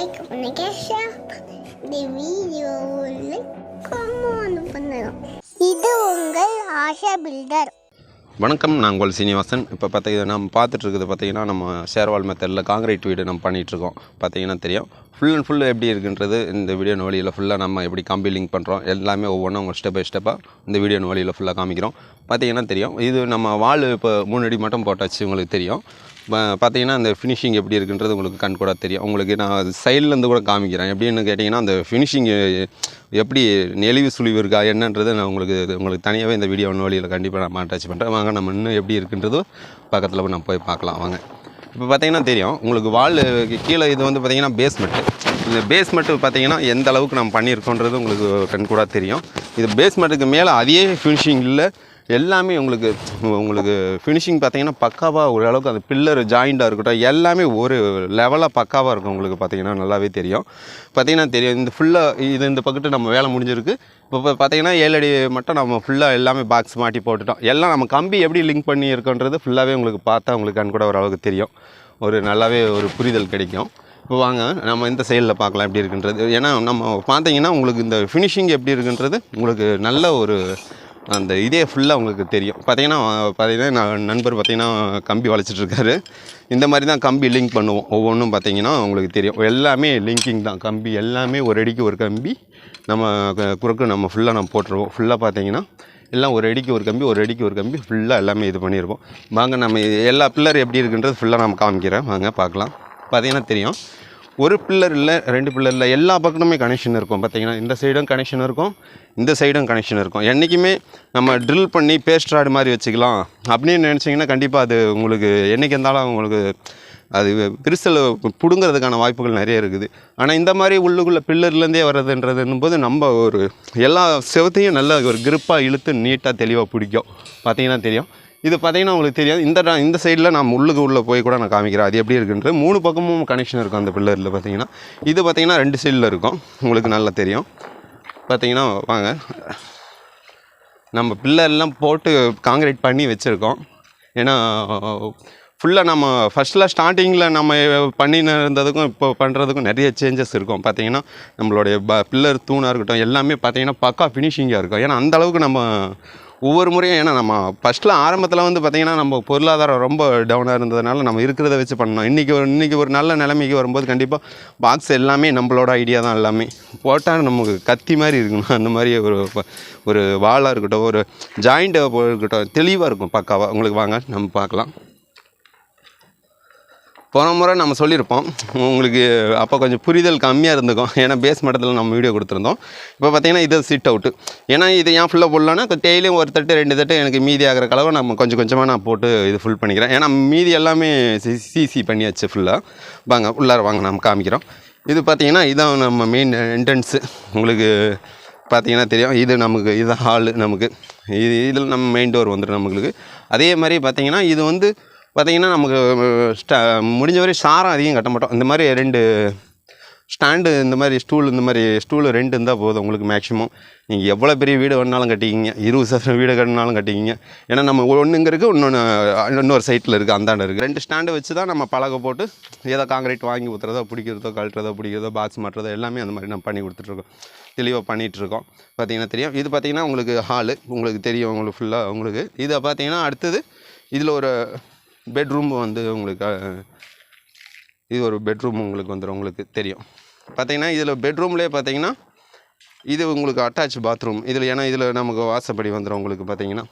Like பண்ணுங்க share இந்த வீடியோவில் கமெண்ட் பண்ணுங்க இது உங்கள் ஆஷா பில்டர். வணக்கம் நான் உங்கள் சீனிவாசன். இப்போ பார்த்தீங்கன்னா நம்ம பார்த்துட்டு இருக்குது பார்த்தீங்கன்னா நம்ம ஷேர்வால் மெத்தடில் காங்கிரீட் வீடு நம்ம பண்ணிகிட்ருக்கோம் பார்த்தீங்கன்னா தெரியும். ஃபுல் அண்ட் ஃபுல் எப்படி இருக்குன்றது இந்த வீடியோ வழியில் ஃபுல்லாக நம்ம எப்படி காம்பி லிங்க் பண்ணுறோம் எல்லாமே ஒவ்வொன்றும் உங்கள் ஸ்டெப் பை ஸ்டெப்பாக இந்த வீடியோ வழியில் ஃபுல்லாக காமிக்கிறோம். பார்த்தீங்கன்னா தெரியும். இது நம்ம வால் இப்போ மூணு அடி மட்டும் போட்டாச்சு உங்களுக்கு தெரியும். பார்த்தீங்கன்னா அந்த ஃபினிஷிங் எப்படி இருக்குன்றது உங்களுக்கு கண் கூட தெரியும். உங்களுக்கு நான் சைட்லேருந்து கூட காமிக்கிறேன். எப்படின்னு கேட்டிங்கன்னா அந்த ஃபினிஷிங் எப்படி நெளிவு சுழிவு இருக்கா என்னன்றது நான் உங்களுக்கு உங்களுக்கு தனியாகவே இந்த வீடியோ வழியில் கண்டிப்பாக நான் அட்டாச் பண்ணுறேன் வாங்க நம்ம இன்னும் எப்படி இருக்குன்றது பக்கத்தில் போய் நம்ம போய் பார்க்கலாம். வாங்க. இப்போ பார்த்தீங்கன்னா தெரியும். உங்களுக்கு வால் கீழே இது வந்து பார்த்தீங்கன்னா பேஸ்மெண்ட்டு இந்த பேஸ்மெண்ட்டு பார்த்தீங்கன்னா எந்த அளவுக்கு நம்ம பண்ணியிருக்கோன்றது உங்களுக்கு கண்கூடாக தெரியும். இது பேஸ்மெண்ட்டுக்கு மேலே அதே ஃபினிஷிங் இல்லை எல்லாமே உங்களுக்கு உங்களுக்கு ஃபினிஷிங் பார்த்தீங்கன்னா பக்காவாக ஓரளவுக்கு அந்த பில்லர் ஜாயிண்டாக இருக்கட்டும் எல்லாமே ஒரு லெவலாக பக்காவாக இருக்கும் உங்களுக்கு பார்த்தீங்கன்னா நல்லாவே தெரியும். பார்த்தீங்கன்னா தெரியும் இந்த ஃபுல்லாக இது இந்த பக்கத்து நம்ம வேலை முடிஞ்சிருக்கு. இப்போ பார்த்தீங்கன்னா ஏழு அடி மட்டும் நம்ம ஃபுல்லாக எல்லாமே பாக்ஸ் மாட்டி போட்டுட்டோம். எல்லாம் நம்ம கம்பி எப்படி லிங்க் பண்ணி இருக்கோன்றது ஃபுல்லாகவே உங்களுக்கு பார்த்தா உங்களுக்கு கண் கூட ஓரளவுக்கு தெரியும். ஒரு நல்லாவே ஒரு புரிதல் கிடைக்கும். இப்போ வாங்க நம்ம இந்த சைடில் பார்க்கலாம் எப்படி இருக்குன்றது. ஏன்னா நம்ம பார்த்தீங்கன்னா உங்களுக்கு இந்த ஃபினிஷிங் எப்படி இருக்குன்றது உங்களுக்கு நல்ல ஒரு அந்த இதே ஃபுல்லாக உங்களுக்கு தெரியும். பார்த்தீங்கன்னா பார்த்தீங்கன்னா நான் நண்பர் பார்த்தீங்கன்னா கம்பி வளைச்சிட்ருக்காரு இந்த மாதிரி தான் கம்பி லிங்க் பண்ணுவோம். ஒவ்வொன்றும் பார்த்தீங்கன்னா உங்களுக்கு தெரியும். எல்லாமே லிங்கிங் தான். கம்பி எல்லாமே ஒரு அடிக்கு ஒரு கம்பி. நம்ம குறுக்கு நம்ம ஃபுல்லாக நம்ம போட்டுருவோம். ஃபுல்லாக பார்த்தீங்கன்னா எல்லாம் ஒரு அடிக்கு ஒரு கம்பி ஒரு அடிக்கு ஒரு கம்பி. ஃபுல்லாக எல்லாமே இது பண்ணியிருப்போம் வாங்க நம்ம எல்லா பில்லர் எப்படி இருக்குன்றது ஃபுல்லாக நம்ம காமிக்கிறேன். வாங்க பார்க்கலாம் பார்த்தீங்கன்னா தெரியும். ஒரு பில்லர் இல்லை ரெண்டு பில்லர் இல்லை எல்லா பக்கமுமே கனெக்ஷன் இருக்கும். பார்த்தீங்கன்னா இந்த சைடும் கனெக்ஷன் இருக்கும் இந்த சைடும் கனெக்ஷன் இருக்கும். என்றைக்குமே நம்ம ட்ரில் பண்ணி பேஸ்ட் ராடு மாதிரி வச்சுக்கலாம். அப்படின்னு நினச்சிங்கன்னா கண்டிப்பாக அது உங்களுக்கு என்றைக்கு இருந்தாலும் உங்களுக்கு அது பிரிசல் பிடுங்கிறதுக்கான வாய்ப்புகள் நிறைய இருக்குது. ஆனால் இந்த மாதிரி உள்ளுக்குள்ளே பில்லர்லேருந்தே வர்றதுன்றதுன்னும் போது நம்ம ஒரு எல்லா செவத்தையும் நல்ல ஒரு grip-ஆ இழுத்து நீட்டாக தெளிவாக பிடிக்கும். பார்த்தீங்கன்னா தெரியும். இது பார்த்தீங்கன்னா உங்களுக்கு தெரியாது. இந்த இந்த சைடில் நான் உள்ளுக்கு உள்ளே போய் கூட நான் காமிக்கிறேன். அது எப்படி இருக்குன்றது மூணு பக்கமும் கனெக்ஷன் இருக்கும் அந்த பில்லரில் பார்த்தீங்கன்னா இது பார்த்தீங்கன்னா ரெண்டு சைடில் இருக்கும். உங்களுக்கு நல்லா தெரியும். பார்த்தீங்கன்னா வாங்க. நம்ம பில்லர்லாம் போட்டு காங்கிரீட் பண்ணி வச்சுருக்கோம். ஏன்னா ஃபுல்லாக நம்ம ஃபஸ்ட்டில் ஸ்டார்டிங்கில் நம்ம பண்ணின்னு இருந்ததுக்கும் இப்போ பண்ணுறதுக்கும் நிறைய சேஞ்சஸ் இருக்கும். பார்த்தீங்கன்னா நம்மளுடைய ப பில்லர் தூணாக இருக்கட்டும் எல்லாமே பார்த்தீங்கன்னா பக்கா ஃபினிஷிங்காக இருக்கும். ஏன்னா அந்த அளவுக்கு நம்ம ஒவ்வொரு முறையும் ஏன்னா நம்ம ஃபஸ்ட்டில் ஆரம்பத்தில் வந்து பார்த்திங்கன்னா நம்ம பொருளாதாரம் ரொம்ப டவுனாக இருந்ததுனால நம்ம இருக்கிறத வச்சு பண்ணோம் இன்றைக்கி ஒரு இன்றைக்கி ஒரு நல்ல நிலைமைக்கு வரும்போது கண்டிப்பாக பாக்ஸ் எல்லாமே நம்மளோட ஐடியா தான் எல்லாமே. போட்டால் நமக்கு கத்தி மாதிரி இருக்கணும். அந்த மாதிரி ஒரு ஒரு வாளாக இருக்கட்டும் ஒரு ஜாயிண்ட்டு இருக்கட்டும் தெளிவாக இருக்கும் பக்காவாக உங்களுக்கு வாங்க நம்ம பார்க்கலாம். போன முறை நம்ம சொல்லியிருப்போம். உங்களுக்கு அப்போ கொஞ்சம் புரிதல் கம்மியாக இருந்துக்கும் ஏன்னா பேஸ் மட்டத்தில் நம்ம வீடியோ கொடுத்துருந்தோம். இப்போ பார்த்தீங்கன்னா இது சிட் அவுட்டு ஏன்னா இது ஏன் ஃபுல்லாக போடலான்னா டெய்லியும் ஒரு தட்டு ரெண்டு தட்டு எனக்கு மீதி ஆகிற கலவை நம்ம கொஞ்சம் கொஞ்சமாக நான் போட்டு இது ஃபுல் பண்ணிக்கிறேன். ஏன்னா மீதி எல்லாமே சிசி பண்ணியாச்சு ஃபுல்லாக வாங்க உள்ளார வாங்க நம்ம காமிக்கிறோம். இது பார்த்தீங்கன்னா இதான் நம்ம மெயின் என்ட்ரன்ஸு உங்களுக்கு பார்த்தீங்கன்னா தெரியும். இது நமக்கு இது ஹாலு நமக்கு. இது இதில் நம்ம மெயின் டோர் வந்துடும் நம்மளுக்கு. அதே மாதிரி பார்த்தீங்கன்னா இது வந்து பார்த்தீங்கன்னா நமக்கு ஸ்டா முடிஞ்ச வரை சாரம் அதிகம் கட்ட மாட்டோம். இந்த மாதிரி ரெண்டு ஸ்டாண்டு இந்த மாதிரி ஸ்டூல் இந்த மாதிரி ஸ்டூலு ரெண்டு இருந்தால் போதும் உங்களுக்கு மேக்ஸிமம் நீங்கள் எவ்வளோ பெரிய வீடு வேணாலும் கட்டிக்கிங்க. இருபது சதுரம் வீடு கட்டினாலும் கட்டிக்கிங்க. ஏன்னா நம்ம ஒன்றுங்க இருக்குது இன்னொன்று இன்னொரு சைட்டில் இருக்குது அந்தாண்ட இருக்குது ரெண்டு ஸ்டாண்டு வச்சு தான் நம்ம பழக போட்டு ஏதோ காங்கிரீட் வாங்கி ஊற்றுறதோ பிடிக்கிறதோ கழட்டுறதோ பிடிக்கிறதோ பாக்ஸ் மாட்டுறதோ எல்லாமே அந்த மாதிரி நம்ம பண்ணி கொடுத்துட்ருக்கோம். தெளிவாக பண்ணிகிட்ருக்கோம் பார்த்தீங்கன்னா தெரியும். இது பார்த்தீங்கன்னா உங்களுக்கு ஹாலு உங்களுக்கு தெரியும் உங்களுக்கு ஃபுல்லாக உங்களுக்கு. இதை பார்த்தீங்கன்னா அடுத்தது இதில் ஒரு பெட்ரூம் வந்து உங்களுக்கு இது ஒரு பெட்ரூம் உங்களுக்கு வந்துடும் உங்களுக்கு தெரியும். பார்த்தீங்கன்னா இதில் பெட்ரூம்லேயே பார்த்தீங்கன்னா இது உங்களுக்கு அட்டாச் பாத்ரூம் இதில் ஏன்னா இதில் நமக்கு வாசப்படி வந்துடும் உங்களுக்கு பார்த்தீங்கன்னா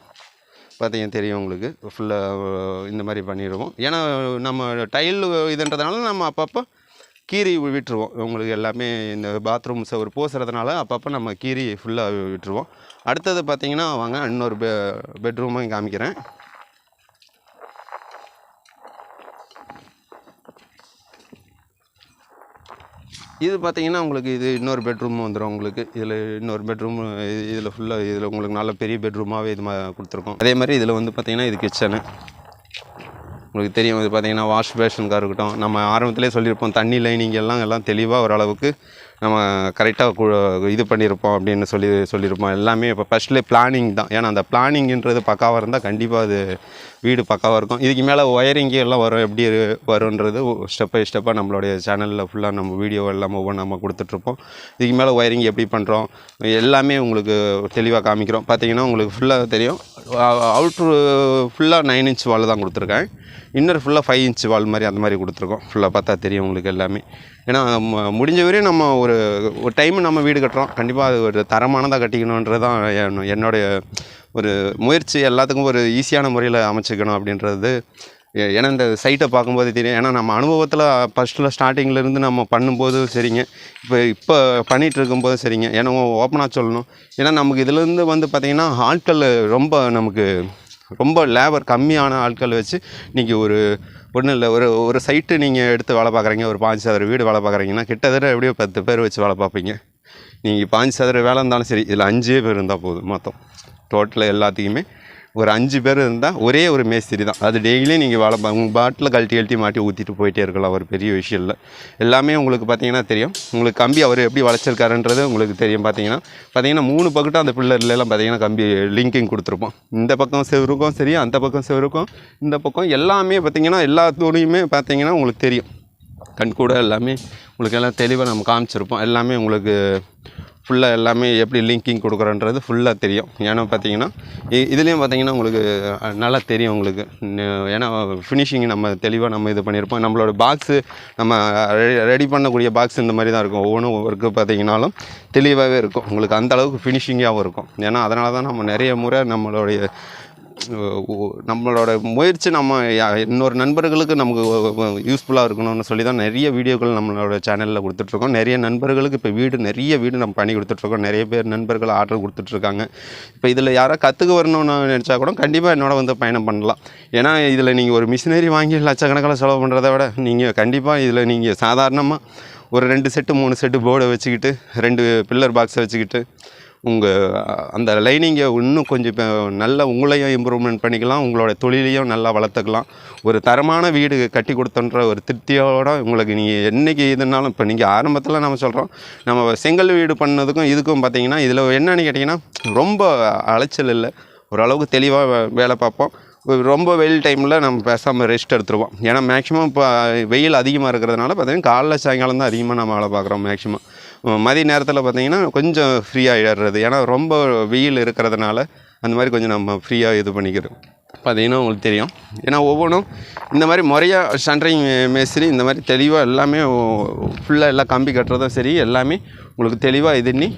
பார்த்தீங்கன்னா தெரியும் உங்களுக்கு. ஃபுல்லாக இந்த மாதிரி பண்ணிடுவோம் ஏன்னா நம்ம டைல் இதுன்றதுனால நம்ம அப்பப்போ கீரி விட்டுருவோம். உங்களுக்கு எல்லாமே இந்த பாத்ரூம் ஒரு பூசுறதுனால அப்பப்போ நம்ம கீரி ஃபுல்லாக விட்டுருவோம். அடுத்தது பார்த்தீங்கன்னா வாங்க இன்னொரு பெ பெட்ரூமையும் காமிக்கிறேன். இது பார்த்தீங்கன்னா உங்களுக்கு இது இன்னொரு பெட்ரூம் வந்துடும் உங்களுக்கு. இதில் இன்னொரு பெட்ரூம் இதில் ஃபுல்லாக இதில் உங்களுக்கு நல்ல பெரிய பெட்ரூமாகவே இது மாதிரி கொடுத்துருக்கோம். அதே மாதிரி இதில் வந்து பார்த்திங்கன்னா இது கிச்சனு உங்களுக்கு தெரியும் இது பார்த்திங்கன்னா வாஷ் பேஷனுக்காக இருக்கட்டும். நம்ம ஆரம்பத்திலே சொல்லியிருப்போம் தண்ணி லைனிங் எல்லாம் எல்லாம் தெளிவாக ஓரளவுக்கு நம்ம கரெக்டாக இது பண்ணியிருப்போம் அப்படின்னு சொல்லி சொல்லியிருப்போம் எல்லாமே இப்போ ஃபஸ்ட்லேயே பிளானிங் தான். ஏன்னா அந்த பிளானிங்ன்றது பக்காவாக இருந்தால் கண்டிப்பாக அது வீடு பக்காவாக இருக்கும். இதுக்கு மேலே ஒயரிங்கு எல்லாம் வரும். எப்படி வரும்ன்றது ஸ்டெப் பை ஸ்டெப்பாக நம்மளுடைய சேனலில் ஃபுல்லாக நம்ம வீடியோ எல்லாம் ஒவ்வொன்றும் நம்ம கொடுத்துட்ருப்போம். இதுக்கு மேலே ஒயரிங் எப்படி பண்ணுறோம் எல்லாமே உங்களுக்கு தெளிவாக காமிக்கிறோம். பார்த்தீங்கன்னா உங்களுக்கு ஃபுல்லாக தெரியும். அவுட்ரு ஃபுல்லாக நைன் இன்ச் வால் தான் கொடுத்துருக்கேன். இன்னர் ஃபுல்லாக ஃபைவ் இன்ச் வால் மாதிரி அந்த மாதிரி கொடுத்துருக்கோம். ஃபுல்லாக பார்த்தா தெரியும் உங்களுக்கு எல்லாமே. ஏன்னா முடிஞ்ச வரையும் நம்ம ஒரு ஒரு டைம் நம்ம வீடு கட்டுறோம். கண்டிப்பாக அது ஒரு தரமானதாக கட்டிக்கணுன்றது தான் என்- என்னுடைய ஒரு முயற்சி. எல்லாத்துக்கும் ஒரு ஈஸியான முறையில் அமைச்சிக்கணும் அப்படின்றது. ஏ- ஏன்னா இந்த சைட்டை பார்க்கும்போது தெரியும். ஏன்னா நம்ம அனுபவத்தில் ஃபஸ்ட்டில் ஸ்டார்டிங்கிலேருந்து நம்ம பண்ணும்போது சரிங்க. இப்போ இப்போ பண்ணிகிட்டு இருக்கும்போது சரிங்க. ஏன்னா ஓப்பனாக சொல்லணும். ஏன்னா நமக்கு இதுலேருந்து வந்து பார்த்திங்கன்னா ஆட்கள் ரொம்ப நமக்கு ரொம்ப லேபர் கம்மியான ஆட்கள் வச்சு இன்றைக்கி ஒரு ஒன்றும் இல்லை. ஒரு ஒரு சைட்டு நீங்கள் எடுத்து வேலை பார்க்குறீங்க ஒரு பாஞ்சு சதுர வீடு வேலை பார்க்குறீங்கன்னா கிட்டத்தட்ட எப்படியோ பத்து பேர் வச்சு வேலை பார்ப்பீங்க. நீங்கள் பாஞ்சு சதுர வேலை இருந்தாலும் சரி இதில் அஞ்சே பேர் இருந்தால் போதும் மொத்தம். டோட்டலாக எல்லாத்தையுமே ஒரு அஞ்சு பேர் இருந்தால் ஒரே ஒரு மேஸ்திரி தான். அது டெய்லியும் நீங்கள் வேலை உங்கள் பாட்டில் கழட்டி கழட்டி மாட்டி ஊற்றிட்டு போயிட்டே இருக்கலாம் ஒரு பெரிய விஷயம் இல்லை. எல்லாமே உங்களுக்கு பார்த்தீங்கன்னா தெரியும். உங்களுக்கு கம்பி அவர் எப்படி வளைச்சிருக்காருன்றது உங்களுக்கு தெரியும் பார்த்தீங்கன்னா பார்த்தீங்கன்னா மூணு பக்கட்டும் அந்த பில்லர்லாம் பார்த்தீங்கன்னா கம்பி லிங்கிங் கொடுத்துருப்போம். இந்த பக்கம் செவருக்கும் சரி அந்த பக்கம் செவருக்கும் இந்த பக்கம் எல்லாமே பார்த்தீங்கன்னா எல்லா துணியுமே பார்த்தீங்கன்னா உங்களுக்கு தெரியும். கண் கூட எல்லாமே உங்களுக்கு எல்லாம் தெளிவாக நம்ம காமிச்சிருப்போம். எல்லாமே உங்களுக்கு ஃபுல்லாக எல்லாமே எப்படி லிங்கிங் கொடுக்குறோன்றது ஃபுல்லாக தெரியும். ஏன்னா பார்த்தீங்கன்னா இ- இதுலேயும் பார்த்தீங்கன்னா உங்களுக்கு நல்லா தெரியும் உங்களுக்கு. ஏன்னா ஃபினிஷிங் நம்ம தெளிவாக நம்ம இது பண்ணியிருப்போம் நம்மளோட பாக்ஸு நம்ம ரெடி பண்ணக்கூடிய பாக்ஸ் இந்த மாதிரி தான் இருக்கும். ஒவ்வொன்றும் ஒர்க்கு பார்த்தீங்கன்னாலும் தெளிவாகவே இருக்கும். உங்களுக்கு அந்த அளவுக்கு ஃபினிஷிங்காகவும் இருக்கும். ஏன்னா அதனால தான் நம்ம நிறைய முறை நம்மளுடைய நம்மளோட முயற்சி நம்ம இன்னொரு நண்பர்களுக்கு நமக்கு யூஸ்ஃபுல்லாக இருக்கணும்னு சொல்லி தான் நிறைய வீடியோக்கள் நம்மளோட சேனலில் கொடுத்துட்ருக்கோம். நிறைய நண்பர்களுக்கு இப்போ வீடு நிறைய வீடு நம்ம பண்ணி கொடுத்துட்ருக்கோம். நிறைய பேர் நண்பர்கள் ஆர்டர் கொடுத்துட்ருக்காங்க. இப்போ இதில் யாராவது கற்றுக்க வரணும்னு நினச்சா கூட கண்டிப்பாக என்னோட வந்து பயணம் பண்ணலாம். ஏன்னா இதில் நீங்கள் ஒரு மிஷினரி வாங்கி லட்சக்கணக்கில் செலவு பண்ணுறத விட நீங்கள் கண்டிப்பாக இதில் நீங்கள் சாதாரணமாக ஒரு ரெண்டு செட்டு மூணு செட்டு போர்டை வச்சுக்கிட்டு ரெண்டு பில்லர் பாக்ஸை வச்சுக்கிட்டு உங்கள் அந்த லைனிங்கை இன்னும் கொஞ்சம் இப்போ நல்லா உங்களையும் இம்ப்ரூவ்மெண்ட் பண்ணிக்கலாம் உங்களோட தொழிலையும் நல்லா வளர்த்துக்கலாம். ஒரு தரமான வீடு கட்டி கொடுத்தன்ற ஒரு திருப்தியோடு உங்களுக்கு நீங்கள் என்றைக்கு இதுனாலும் இப்போ நீங்கள் ஆரம்பத்தில் நம்ம சொல்கிறோம் நம்ம செங்கல் வீடு பண்ணதுக்கும் இதுக்கும் பார்த்தீங்கன்னா இதில் என்னென்னு கேட்டிங்கன்னா ரொம்ப அலைச்சல் இல்லை. ஓரளவுக்கு தெளிவாக வேலை பார்ப்போம். ரொம்ப வெயில் டைமில் நம்ம பேசாமல் ரெஸ்ட் எடுத்துருவோம். ஏன்னா மேக்ஸிமம் இப்போ வெயில் அதிகமாக இருக்கிறதுனால பார்த்தீங்கன்னா காலைல சாயங்காலம் தான் அதிகமாக நம்ம வேலை பார்க்குறோம் மேக்ஸிமம் மதிய நேரத்தில் பார்த்திங்கன்னா கொஞ்சம் ஃப்ரீயாக ஃப்ரீயாகிடுறது ஏன்னா ரொம்ப வெயில் இருக்கிறதுனால அந்த மாதிரி கொஞ்சம் நம்ம ஃப்ரீயாக இது பண்ணிக்கிறோம். பார்த்தீங்கன்னா உங்களுக்கு தெரியும். ஏன்னா ஒவ்வொன்றும் இந்த மாதிரி முறையாக சன்ட்ரிங் மேஸ்திரி இந்த மாதிரி தெளிவாக எல்லாமே ஃபுல்லாக எல்லாம் கம்பி கட்டுறதும் சரி எல்லாமே உங்களுக்கு தெளிவாக இது பண்ணி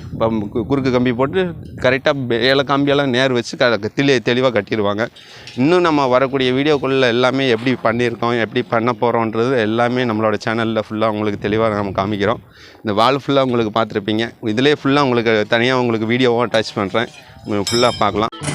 குறுக்கு கம்பி போட்டு கரெக்டாக ஏழை கம்பியெல்லாம் நேர் வச்சு க தெளி தெளிவாக கட்டிடுவாங்க. இன்னும் நம்ம வரக்கூடிய வீடியோக்குள்ளே எல்லாமே எப்படி பண்ணியிருக்கோம் எப்படி பண்ண போகிறோன்றது எல்லாமே நம்மளோட சேனலில் ஃபுல்லாக உங்களுக்கு தெளிவாக நம்ம காமிக்கிறோம். இந்த வால் ஃபுல்லாக உங்களுக்கு பார்த்துருப்பீங்க. இதிலே ஃபுல்லாக உங்களுக்கு தனியாக உங்களுக்கு வீடியோவும் அட்டாச் பண்ணுறேன் ஃபுல்லாக பார்க்கலாம்.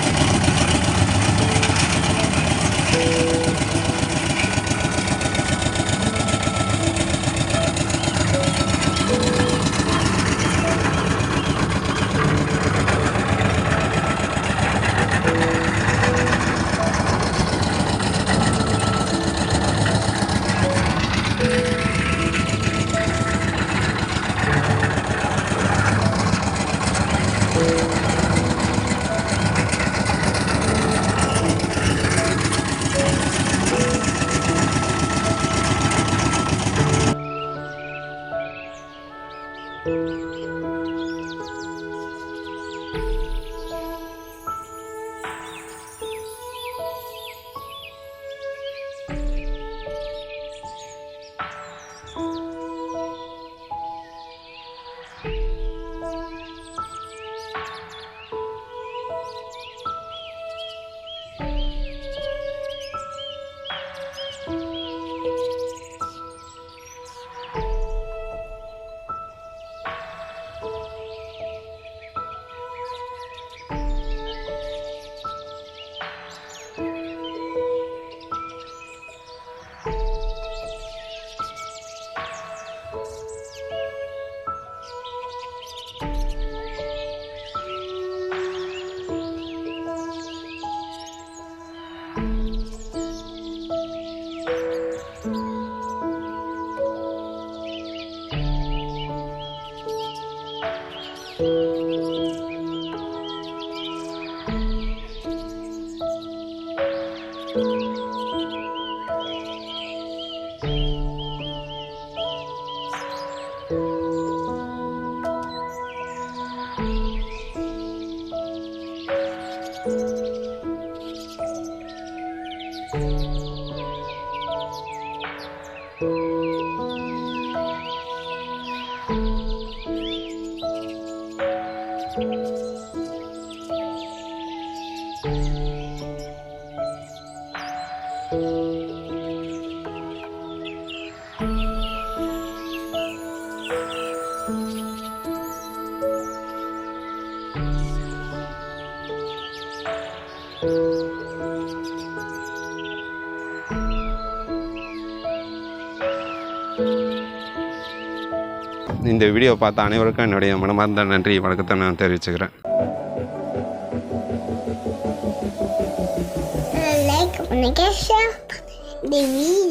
இந்த வீடியோ பார்த்த அனைவருக்கும் என்னுடைய மனமார்ந்த நன்றி. வணக்கத்தை நான் தெரிவிச்சுக்கிறேன். லைக் பண்ணுங்க ஷேர் பண்ணுங்க